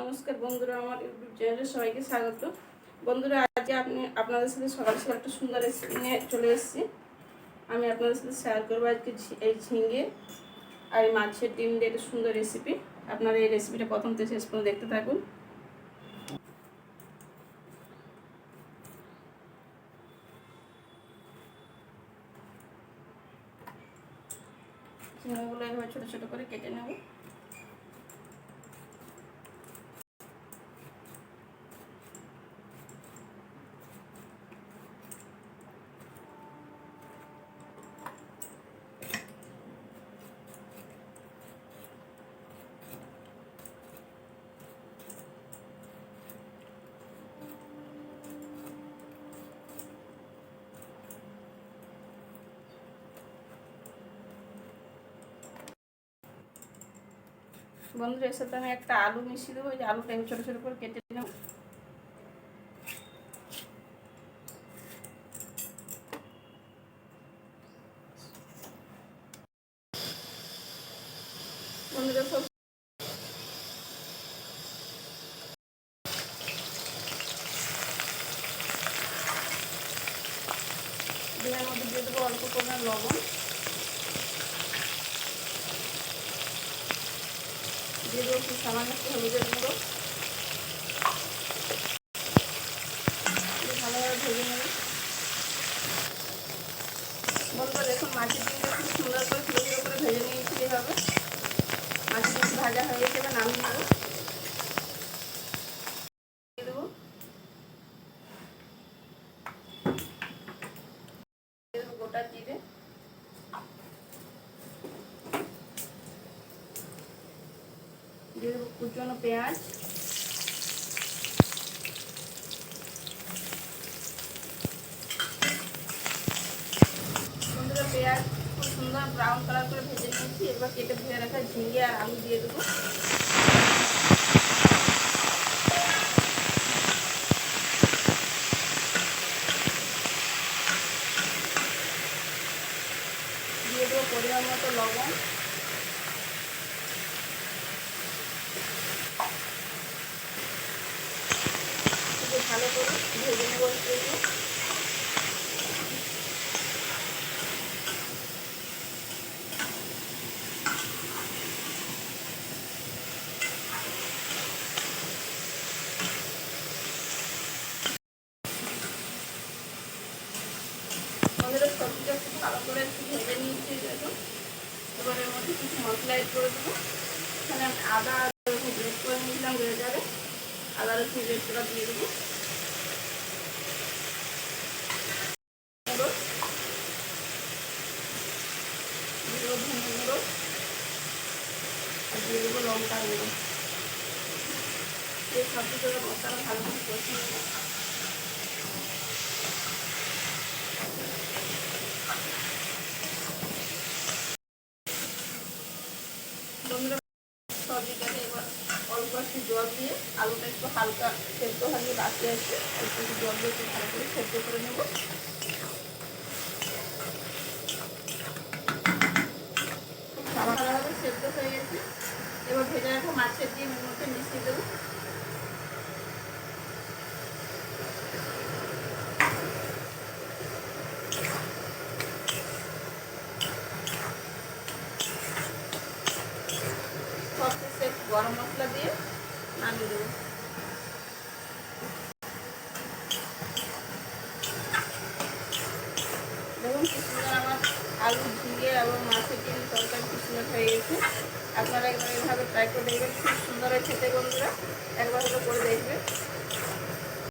নমস্কার বন্ধুরা, আমার ইউটিউব চ্যানেলে সবাইকে স্বাগত। বন্ধুরা, আজকে আপনি আপনাদের সাথে সকাল সকাল একটা সুন্দর রেসিপি নিয়ে চলে এসেছি। আমি আপনাদের সাথে শেয়ার করব আজকে এই ঝিঙে আর এই মাছের ডিম দিয়ে একটা সুন্দর রেসিপি আপনারা এই রেসিপিটা প্রথম থেকে শেষ পর্যন্ত দেখতে থাকুন। ঝিঙেগুলো এভাবে ছোটো ছোটো করে কেটে নেব। বন্ধুরা এর সাথে আমি একটা আলু মিশিয়ে দেবো, ওই যে আলুটা ছোটো ছোটো করে কেটে নেব। বন্ধুরা, সব দিয়ে দেবো অল্প পরিমাণ লবণ। দেবো একটু সামান্য একটু হলুদের গুঁড়ো ভালোভাবে ভেজে নেব বন্ধুরা দেখুন মাছের ডিমটা খুব সুন্দর করে ছোটো ছোটো করে ভেজে নিয়েছি এভাবে মাছের ডিম ভাজা হয়ে গেছে এবার নামিয়ে নেব গোটা জিরে। দিয়ে দেবো কুচনো পেঁয়াজ। বন্ধুরা পেঁয়াজ খুব সুন্দর ব্রাউন কালার করে ভেজে নিয়েছি। এবার কেটে ধুয়ে রাখা ঝিঙে আর আলু দিয়ে দেবো। দিয়ে দেবো পরিমাণ মতো লবণ একটু ভালো ভেজে নেব একটু সবজিটা খুব ভালো করে একটু ভেজে নিয়েছি দেখুন এবার এর মধ্যে কিছু মশলা করে দেবো। এখানে আমি আদা রসুন গ্রেট করে নিয়েছিলাম গ্রেটারে আদা রসুন গ্রেট করা দিয়ে দেবো গুঁড়ো দিয়ে দেবো ধনে গুঁড়ো আর সব কিছু মশলা অল্প জল দিয়ে আলুটা একটু হালকা সেদ্ধ আছে একটু একটু জল দিয়ে একটু ভালো করে সেদ্ধ করে নেব ভালোভাবে সেদ্ধ হয়ে গেছে এবার ভেজে মাছের ডিম এর মধ্যে মিশিয়ে দেবো গরম মশলা দিয়ে নামিয়ে দেবো দেখুন কি আমার আলু ঝিঙে এবং মাছের ডিম তরকারি কি সুন্দর হয়ে গেছে। আপনারা একবার এইভাবে ট্রাই করে দেখবেন খুব সুন্দর খেতে বন্ধুরা। একবার করে দেখবেন।